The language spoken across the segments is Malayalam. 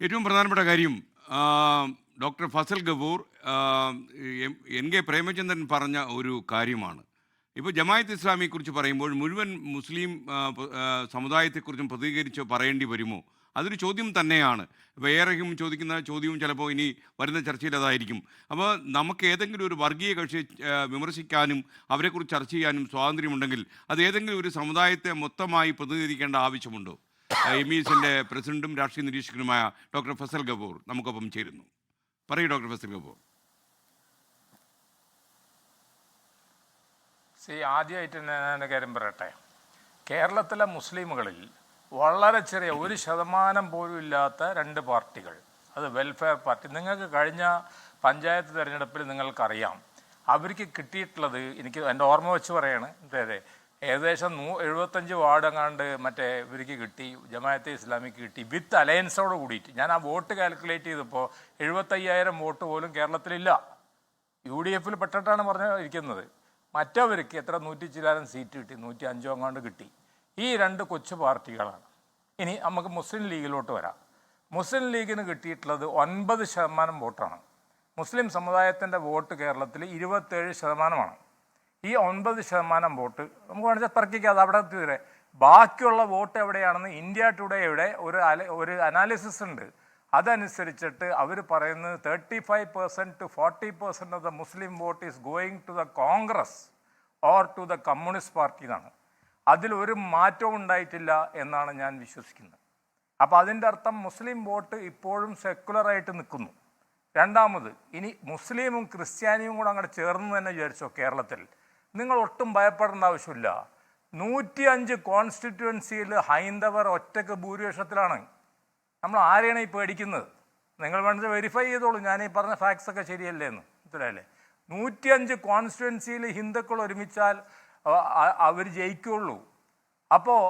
ഏറ്റവും പ്രധാനപ്പെട്ട കാര്യം doctor Fazal Gafoor N K Premachandran പറഞ്ഞ ഒരു കാര്യമാണ്. ഇപ്പോൾ ജമായത്ത് ഇസ്ലാമിയെക്കുറിച്ച് പറയുമ്പോൾ മുഴുവൻ മുസ്ലിം സമുദായത്തെക്കുറിച്ചും പ്രതികരിച്ച് പറയേണ്ടി വരുമോ? അതൊരു ചോദ്യം തന്നെയാണ്. ഇപ്പോൾ ഏറെയും ചോദിക്കുന്ന ചോദ്യവും ചിലപ്പോൾ ഇനി വരുന്ന ചർച്ചയിൽ അതായിരിക്കും. അപ്പോൾ നമുക്ക് ഏതെങ്കിലും ഒരു വർഗീയ കക്ഷിയെ വിമർശിക്കാനും അവരെക്കുറിച്ച് ചർച്ച ചെയ്യാനും സ്വാതന്ത്ര്യമുണ്ടെങ്കിൽ അത് ഏതെങ്കിലും ഒരു സമുദായത്തെ മൊത്തമായി പ്രതിനിധീകരിക്കേണ്ട ആവശ്യമുണ്ടോ? എം പ്രസിഡന്റും രാഷ്ട്രീയ നിരീക്ഷകനുമായ ഡോക്ടർ ഫസൽ ഗബൂർ നമുക്കൊപ്പം ചേരുന്നു. പറയൂ ഡോക്ടർ ഫസൽ ഗബൂർ സി ആദ്യമായിട്ട് ഞാൻ കാര്യം പറയട്ടെ. കേരളത്തിലെ മുസ്ലിമുകളിൽ വളരെ ചെറിയ ഒരു ശതമാനം പോലും ഇല്ലാത്ത രണ്ട് പാർട്ടികൾ. അത് വെൽഫെയർ പാർട്ടി നിങ്ങൾക്ക് കഴിഞ്ഞ പഞ്ചായത്ത് തിരഞ്ഞെടുപ്പിൽ നിങ്ങൾക്കറിയാം. അവർക്ക് കിട്ടിയിട്ടുള്ളത് എനിക്ക് എന്റെ ഓർമ്മ വെച്ച് പറയാണ്. അതെ അതെ. ഏകദേശം നൂ എഴുപത്തഞ്ച് വാർഡെങ്ങാണ്ട് മറ്റേ ഇവർക്ക് കിട്ടി ജമാഅത്തെ ഇസ്ലാമിക്ക് കിട്ടി വിത്ത് അലയൻസോട് കൂടിയിട്ട്. ഞാൻ ആ വോട്ട് കാൽക്കുലേറ്റ് ചെയ്തപ്പോൾ എഴുപത്തയ്യായിരം വോട്ട് പോലും കേരളത്തിലില്ല. യു ഡി എഫിൽ പെട്ടിട്ടാണ് പറഞ്ഞ ഇരിക്കുന്നത്. മറ്റവർക്ക് എത്ര നൂറ്റി ചില്ലാരം സീറ്റ് കിട്ടി നൂറ്റി അഞ്ചോ എങ്ങാണ്ട് കിട്ടി. ഈ രണ്ട് കൊച്ചു പാർട്ടികളാണ്. ഇനി നമുക്ക് മുസ്ലിം ലീഗിലോട്ട് വരാം. മുസ്ലിം ലീഗിന് കിട്ടിയിട്ടുള്ളത് ഒൻപത് ശതമാനം വോട്ടാണ്. മുസ്ലിം സമുദായത്തിന്റെ വോട്ട് കേരളത്തിൽ ഇരുപത്തേഴ് ശതമാനമാണ്. ഈ ഒൻപത് ശതമാനം വോട്ട് നമുക്ക് വേണമെങ്കിൽ തർക്കിക്കാതെ അവിടെ തീരെ ബാക്കിയുള്ള വോട്ട് എവിടെയാണെന്ന് ഇന്ത്യ ടുഡേയുടെ ഒരു അല- ഒരു അനാലിസിസ് ഉണ്ട്. അതനുസരിച്ചിട്ട് അവർ പറയുന്നത് thirty five percent to forty percent of the Muslim vote is going to the Congress or to the communist party എന്നാണ് അതിലൊരു മാറ്റവും ഉണ്ടായിട്ടില്ല എന്നാണ് ഞാൻ വിശ്വസിക്കുന്നത്. അപ്പോൾ അതിന്റെ അർത്ഥം മുസ്ലിം വോട്ട് ഇപ്പോഴും സെക്കുലറായിട്ട് നിൽക്കുന്നു. രണ്ടാമത് ഇനി മുസ്ലിമും ക്രിസ്ത്യാനിയും കൂടെ അങ്ങോട്ട് ചേർന്ന് തന്നെ വിചാരിച്ചോ കേരളത്തിൽ. നിങ്ങൾ ഒട്ടും ഭയപ്പെടേണ്ട ആവശ്യമില്ല. നൂറ്റി അഞ്ച് കോൺസ്റ്റിറ്റ്യുവൻസിയിൽ ഹൈന്ദവർ ഒറ്റയ്ക്ക് ഭൂരിപക്ഷത്തിലാണ്. നമ്മൾ ആരെയാണ് ഈ പേടിക്കുന്നത്? നിങ്ങൾ വേണ്ടത് വെരിഫൈ ചെയ്തോളൂ. ഞാൻ ഈ പറഞ്ഞ ഫാക്ട്സ് ഒക്കെ ശരിയല്ലേ എന്ന്. മനസ്സിലായില്ലേ? നൂറ്റിയഞ്ച് കോൺസ്റ്റിറ്റ്യുവൻസിയിൽ ഹിന്ദുക്കൾ ഒരുമിച്ചാൽ അവർ ജയിക്കുള്ളൂ. അപ്പോൾ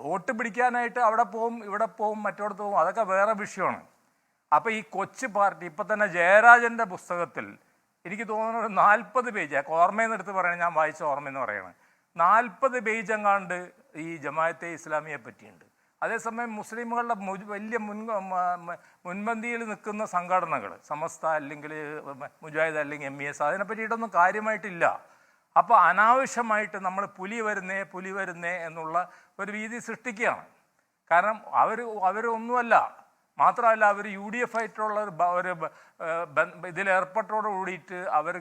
വോട്ട് പിടിക്കാനായിട്ട് അവിടെ പോവും ഇവിടെ പോവും മറ്റോടത്ത് പോവും അതൊക്കെ വേറെ വിഷയമാണ്. അപ്പോൾ ഈ കൊച്ചു പാർട്ടി ഇപ്പം തന്നെ ജയരാജന്റെ പുസ്തകത്തിൽ എനിക്ക് തോന്നുന്നു ഒരു നാൽപ്പത് പേജ് ഓർമ്മയെന്ന് എടുത്ത് പറയണേ ഞാൻ വായിച്ച ഓർമ്മയെന്ന് പറയണം. നാൽപ്പത് പേജ് എങ്ങാണ്ട് ഈ ജമാഅത്തെ ഇസ്ലാമിയെ പറ്റിയുണ്ട്. അതേസമയം മുസ്ലിമുകളുടെ വലിയ മുൻ മുൻപന്തിയിൽ നിൽക്കുന്ന സംഘടനകൾ സമസ്ത അല്ലെങ്കിൽ മുജാഹിദ് അല്ലെങ്കിൽ എം ഇ എസ് അതിനെ പറ്റിയിട്ടൊന്നും കാര്യമായിട്ടില്ല. അപ്പോൾ അനാവശ്യമായിട്ട് നമ്മൾ പുലി വരുന്നേ പുലി വരുന്നേ എന്നുള്ള ഒരു രീതി സൃഷ്ടിക്കുകയാണ്. കാരണം അവർ അവരൊന്നുമല്ല. മാത്രമല്ല അവർ യു ഡി എഫ് ആയിട്ടുള്ള ഒരു ഇതിലേർപ്പെട്ടോട് കൂടിയിട്ട് അവർ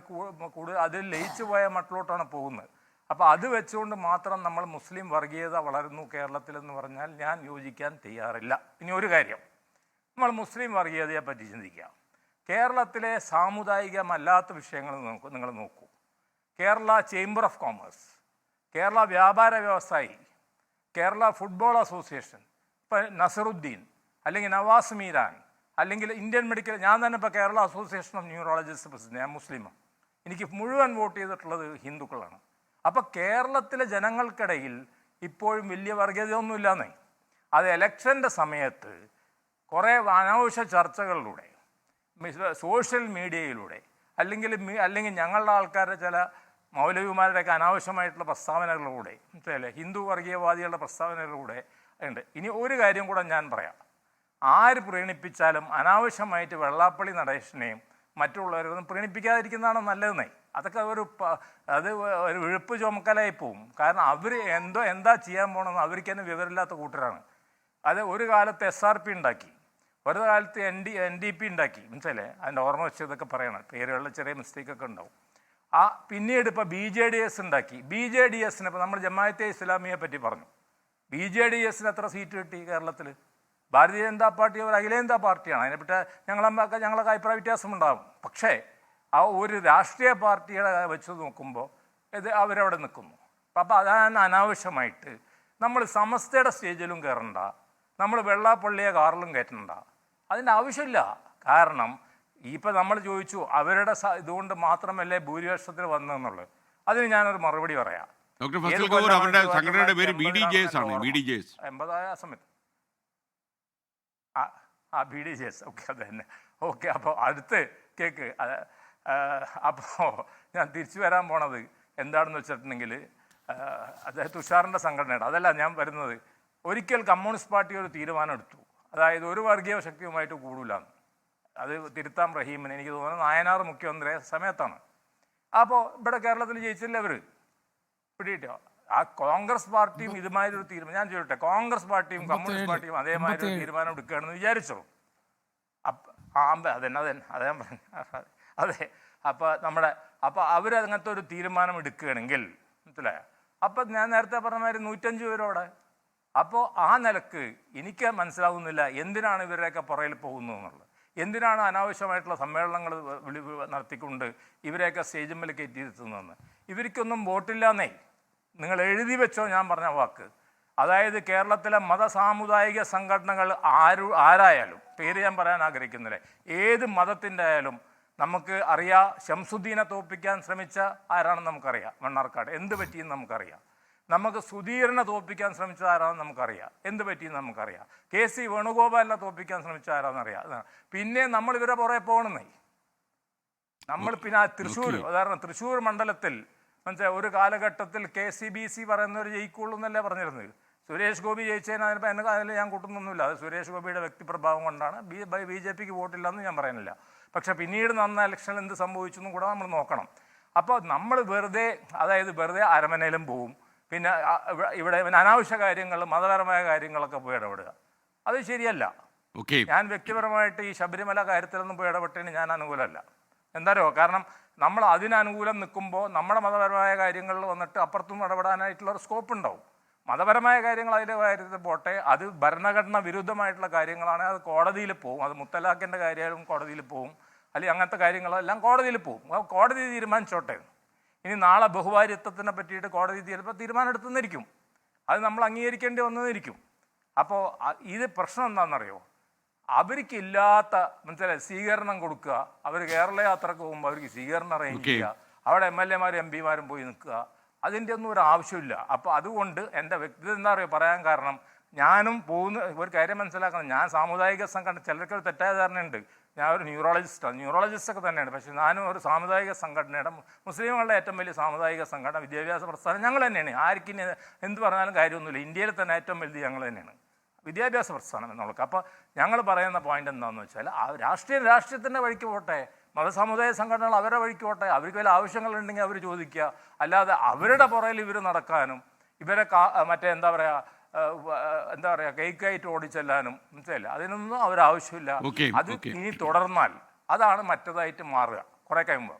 കൂടുതൽ അതിൽ ലയിച്ചു പോയ മട്ടിലോട്ടാണ് പോകുന്നത്. അപ്പോൾ അത് വെച്ചുകൊണ്ട് മാത്രം നമ്മൾ മുസ്ലിം വർഗീയത വളരുന്നു കേരളത്തിലെന്ന് പറഞ്ഞാൽ ഞാൻ യോജിക്കാൻ തയ്യാറില്ല. ഇനി ഒരു കാര്യം. നമ്മൾ മുസ്ലിം വർഗീയതയെ പറ്റി ചിന്തിക്കുക കേരളത്തിലെ സാമുദായികമല്ലാത്ത വിഷയങ്ങൾ നോക്കൂ നിങ്ങൾ നോക്കൂ. Kerala chamber of commerce Kerala വ്യാപാര വ്യവസായി കേരള ഫുട്ബോൾ അസോസിയേഷൻ ഇപ്പം നസറുദ്ദീൻ അല്ലെങ്കിൽ നവാസ് മീരാൻ അല്ലെങ്കിൽ ഇന്ത്യൻ മെഡിക്കൽ ഞാൻ തന്നെ ഇപ്പോൾ Kerala association of neurologist president ഞാൻ മുസ്ലിമാണ് എനിക്ക് മുഴുവൻ വോട്ട് ചെയ്തിട്ടുള്ളത് ഹിന്ദുക്കളാണ്. അപ്പോൾ കേരളത്തിലെ ജനങ്ങൾക്കിടയിൽ ഇപ്പോഴും വലിയ വർഗീയതയൊന്നുമില്ലാന്നേ. അത് എലക്ഷന്റെ സമയത്ത് കുറേ അനാവശ്യ ചർച്ചകളിലൂടെ സോഷ്യൽ മീഡിയയിലൂടെ അല്ലെങ്കിൽ അല്ലെങ്കിൽ ഞങ്ങളുടെ ആൾക്കാരുടെ ചില മൗലവിമാരുടെയൊക്കെ അനാവശ്യമായിട്ടുള്ള പ്രസ്താവനകളിലൂടെ ഹിന്ദു വർഗീയവാദികളുടെ പ്രസ്താവനകളിലൂടെ ഉണ്ട്. ഇനി ഒരു കാര്യം കൂടെ ഞാൻ പറയാം. ആര് പ്രീണിപ്പിച്ചാലും അനാവശ്യമായിട്ട് വെള്ളാപ്പള്ളി നടേശനെയും മറ്റുള്ളവരൊന്നും പ്രീണിപ്പിക്കാതിരിക്കുന്നതാണ് നല്ലതെന്നേ? അതൊക്കെ ഒരു അത് ഒരു വിഴുപ്പ് ചുമക്കലായി പോവും. കാരണം അവർ എന്തോ എന്താ ചെയ്യാൻ പോകണമെന്ന് അവർക്ക് തന്നെ വിവരമില്ലാത്ത കൂട്ടരാണ്. അത് ഒരു കാലത്ത് എസ് ആർ പി ഉണ്ടാക്കി. ഒരു കാലത്ത് N D N D P ഉണ്ടാക്കി. മനസ്സിലേ അതിന്റെ ഓർമ്മ വെച്ചതൊക്കെ പറയണം. പേരുകളിൽ ചെറിയ മിസ്റ്റേക്കൊക്കെ ഉണ്ടാവും. ആ പിന്നീട് ഇപ്പോൾ ബി ജെ ഡി എസ് ഉണ്ടാക്കി. ബി ജെ ഡി എസിന് ഇപ്പോൾ നമ്മൾ ജമാഅത്തെ ഇസ്ലാമിയെ പറ്റി പറഞ്ഞു. ബി ജെ ഡി എസിന് എത്ര സീറ്റ് കിട്ടി കേരളത്തിൽ ഭാരതീയ ജനതാ പാർട്ടി ഒരു അഖിലേന്ത്യാ പാർട്ടിയാണ്. അതിനെപ്പറ്റി ഞങ്ങളൊക്കെ ഞങ്ങളൊക്കെ അഭിപ്രായ വ്യത്യാസമുണ്ടാകും. പക്ഷേ ആ ഒരു രാഷ്ട്രീയ പാർട്ടിയുടെ വെച്ച് നോക്കുമ്പോൾ ഇത് അവരവിടെ നിൽക്കുന്നു. അപ്പോൾ അതാണ് അനാവശ്യമായിട്ട് നമ്മൾ സമസ്തയുടെ സ്റ്റേജിലും കയറണ്ട. നമ്മൾ വെള്ളാപ്പള്ളിയെ കാറിലും കയറ്റണ്ട. അതിന്റെ ആവശ്യമില്ല. കാരണം ഇപ്പം നമ്മൾ ചോദിച്ചു അവരുടെ ഇതുകൊണ്ട് മാത്രമല്ലേ ഭൂരിപക്ഷത്തിൽ വന്നതെന്നുള്ളത്. അതിന് ഞാനൊരു മറുപടി പറയാം. ഡോക്ടർ ഫസൽ അവരുടെ സംഘടനയുടെ പേര് ബി ഡി ജെ എസ് ആണ് ബി ഡി ജെ എസ്. എൺപതായ സമയത്ത്. ആ B D J S okay അത് തന്നെ. ഓക്കെ അപ്പോൾ അടുത്ത് കേക്ക് അപ്പോൾ ഞാൻ തിരിച്ചു വരാൻ പോണത് എന്താണെന്ന് വെച്ചിട്ടുണ്ടെങ്കിൽ അതായത് തുഷാറിന്റെ സംഘടനയുടെ അതല്ല ഞാൻ വരുന്നത്. ഒരിക്കൽ കമ്മ്യൂണിസ്റ്റ് പാർട്ടി ഒരു തീരുമാനം എടുത്തു. അതായത് ഒരു വർഗീയ ശക്തിയുമായിട്ട് കൂടൂല അത് തിരുത്താം റഹീമിന്. എനിക്ക് തോന്നുന്നത് നായനാർ മുഖ്യമന്ത്രി സമയത്താണ്. അപ്പോൾ ഇവിടെ കേരളത്തിൽ ജയിച്ചില്ല അവർ പിടിയിട്ടോ ആ കോൺഗ്രസ് പാർട്ടിയും ഇതുമായൊരു തീരുമാനം ഞാൻ ചോദിട്ടെ കോൺഗ്രസ് പാർട്ടിയും കമ്മ്യൂണിസ്റ്റ് പാർട്ടിയും അതേമാതിരി ഒരു തീരുമാനം എടുക്കുകയാണെന്ന് വിചാരിച്ചോ? അമ്പ അതെ അതന്നെ അതേ അതെ അപ്പോൾ നമ്മുടെ അപ്പോൾ അവരങ്ങനത്തെ ഒരു തീരുമാനം എടുക്കുകയാണെങ്കിൽ മനസ്സിലായ? അപ്പം ഞാൻ നേരത്തെ പറഞ്ഞ മാതിരി നൂറ്റഞ്ച് പേരോടെ അപ്പോൾ ആ നിലയ്ക്ക് എനിക്ക് മനസ്സിലാവുന്നില്ല എന്തിനാണ് ഇവരുടെയൊക്കെ പുറയിൽ പോകുന്നത് എന്നുള്ളത്. എന്തിനാണ് അനാവശ്യമായിട്ടുള്ള സമ്മേളനങ്ങൾ വിളി നടത്തിക്കൊണ്ട് ഇവരെയൊക്കെ സ്റ്റേജിന്മേൽ കയറ്റിയിരുത്തുന്നതെന്ന്. ഇവർക്കൊന്നും വോട്ടില്ലാന്നേ. നിങ്ങൾ എഴുതി വെച്ചോ ഞാൻ പറഞ്ഞ വാക്ക്. അതായത് കേരളത്തിലെ മതസാമുദായിക സംഘടനകൾ ആരു ആരായാലും പേര് ഞാൻ പറയാൻ ആഗ്രഹിക്കുന്നില്ല ഏത് മതത്തിന്റെ ആയാലും നമുക്ക് അറിയാം ശംസുദ്ദീനെ തോപ്പിക്കാൻ ശ്രമിച്ച ആരാണെന്ന് നമുക്കറിയാം മണ്ണാർക്കാട്. എന്ത് പറ്റിയെന്ന് നമുക്കറിയാം. നമുക്ക് സുധീരനെ തോപ്പിക്കാൻ ശ്രമിച്ച ആരാണെന്ന് നമുക്കറിയാം. എന്ത് പറ്റിയെന്ന് നമുക്കറിയാം. കെ സി വേണുഗോപാലിനെ തോപ്പിക്കാൻ ശ്രമിച്ച ആരാണെന്ന് അറിയാം. പിന്നെ നമ്മൾ ഇവരെ പുറകെ പോകണമെന്നേ നമ്മൾ പിന്നെ ആ തൃശ്ശൂർ ഉദാഹരണം തൃശ്ശൂർ മണ്ഡലത്തിൽ മനസ്സിലായി? ഒരു കാലഘട്ടത്തിൽ കെ സി ബി സി പറയുന്നവർ ജയിക്കുള്ളൂ എന്നല്ലേ പറഞ്ഞിരുന്നത്. സുരേഷ് ഗോപി ജയിച്ചതിന് അതിന് എന്നെ അതിൽ ഞാൻ കൂട്ടുന്നൊന്നുമില്ല. അത് സുരേഷ് ഗോപിയുടെ വ്യക്തിപ്രഭാവം കൊണ്ടാണ് ബി ബി ജെ പിക്ക് വോട്ടില്ലെന്ന് ഞാൻ പറയുന്നില്ല. പക്ഷെ പിന്നീട് നന്ന ഇലക്ഷനിൽ എന്ത് സംഭവിച്ചു എന്നും കൂടെ നമ്മൾ നോക്കണം. അപ്പോൾ നമ്മൾ വെറുതെ അതായത് വെറുതെ അരമനയിലും പോവും. പിന്നെ ഇവിടെ- അനാവശ്യ കാര്യങ്ങൾ മതപരമായ കാര്യങ്ങളൊക്കെ പോയി ഇടപെടുക. അത് ശരിയല്ല. ഓക്കെ. ഞാൻ വ്യക്തിപരമായിട്ട് ഈ ശബരിമല കാര്യത്തിലൊന്നും പോയി ഇടപെട്ടതിന് ഞാൻ അനുകൂലമല്ല. എന്താ കാരണം നമ്മൾ അതിനനുകൂലം നിൽക്കുമ്പോൾ നമ്മുടെ മതപരമായ കാര്യങ്ങളിൽ വന്നിട്ട് അപ്പുറത്തും ഇടപെടാനായിട്ടുള്ള സ്കോപ്പ് ഉണ്ടാവും. മതപരമായ കാര്യങ്ങൾ അതിന്റെ കാര്യത്തിൽ പോട്ടെ അത് ഭരണഘടന വിരുദ്ധമായിട്ടുള്ള കാര്യങ്ങളാണ്. അത് കോടതിയിൽ പോവും. അത് മുത്തലാഖിന്റെ കാര്യങ്ങളും കോടതിയിൽ പോവും. അല്ലെങ്കിൽ അങ്ങനത്തെ കാര്യങ്ങളെല്ലാം കോടതിയിൽ പോവും. കോടതി തീരുമാനിച്ചോട്ടെ. ഇനി നാളെ ബഹുഭാര്യത്വത്തിനെ പറ്റിയിട്ട് കോടതി ചിലപ്പോൾ തീരുമാനം അത് നമ്മൾ അംഗീകരിക്കേണ്ടി വന്നതിരിക്കും. അപ്പോൾ ഇത് പ്രശ്നം എന്താണെന്നറിയോ? അവർക്കില്ലാത്ത മനസ്സിലായി? സ്വീകരണം കൊടുക്കുക. അവർ കേരള യാത്രയ്ക്ക് പോകുമ്പോൾ അവർക്ക് സ്വീകരണം അറേഞ്ച് ചെയ്യുക അവിടെ എം എൽ എമാരും എം പിമാരും പോയി നിൽക്കുക. അതിന്റെ ഒന്നും ഒരു ആവശ്യമില്ല. അപ്പോൾ അതുകൊണ്ട് എന്റെ വ്യക്തി എന്താ പറയുക? പറയാൻ കാരണം ഞാനും പോകുന്ന ഒരു കാര്യം മനസ്സിലാക്കണം. ഞാൻ സാമുദായിക സംഘടന ചിലർക്ക് തെറ്റായ ധാരണയുണ്ട്. ഞാൻ ഒരു ന്യൂറോളജിസ്റ്റാണ് ന്യൂറോളജിസ്റ്റൊക്കെ തന്നെയാണ്. പക്ഷേ ഞാനും ഒരു സാമുദായിക സംഘടനയുടെ മുസ്ലിമുകളുടെ ഏറ്റവും വലിയ സാമുദായിക സംഘടന വിദ്യാഭ്യാസ പ്രസ്ഥാനം ഞങ്ങൾ തന്നെയാണ്. ആർക്കിനി എന്ത് പറഞ്ഞാലും കാര്യമൊന്നുമില്ല. ഇന്ത്യയിൽ തന്നെ ഏറ്റവും വലുത് ഞങ്ങൾ തന്നെയാണ്. വിദ്യാഭ്യാസ പ്രസ്ഥാനം എന്നുള്ളത് അപ്പോൾ ഞങ്ങൾ പറയുന്ന പോയിന്റ് എന്താണെന്ന് വെച്ചാൽ ആ രാഷ്ട്രീയ രാഷ്ട്രീയത്തിന്റെ വഴിക്ക് പോട്ടെ മതസമുദായ സംഘടനകൾ അവരുടെ വഴിക്ക് പോട്ടെ അവർക്ക് വല്ല ആവശ്യങ്ങളുണ്ടെങ്കിൽ അവർ ചോദിക്കുക. അല്ലാതെ അവരുടെ പുറയിൽ ഇവർ നടക്കാനും ഇവരെ കാ മറ്റേ എന്താ പറയുക എന്താ പറയുക കേക്കായിട്ട് ഓടിച്ചെല്ലാനും മനസ്സിലായില്ല? അതിനൊന്നും അവരാവശ്യമില്ല. അത് ഇനി തുടർന്നാൽ അതാണ് മറ്റേതായിട്ട് മാറുക. കുറേ കഴിയുമ്പോൾ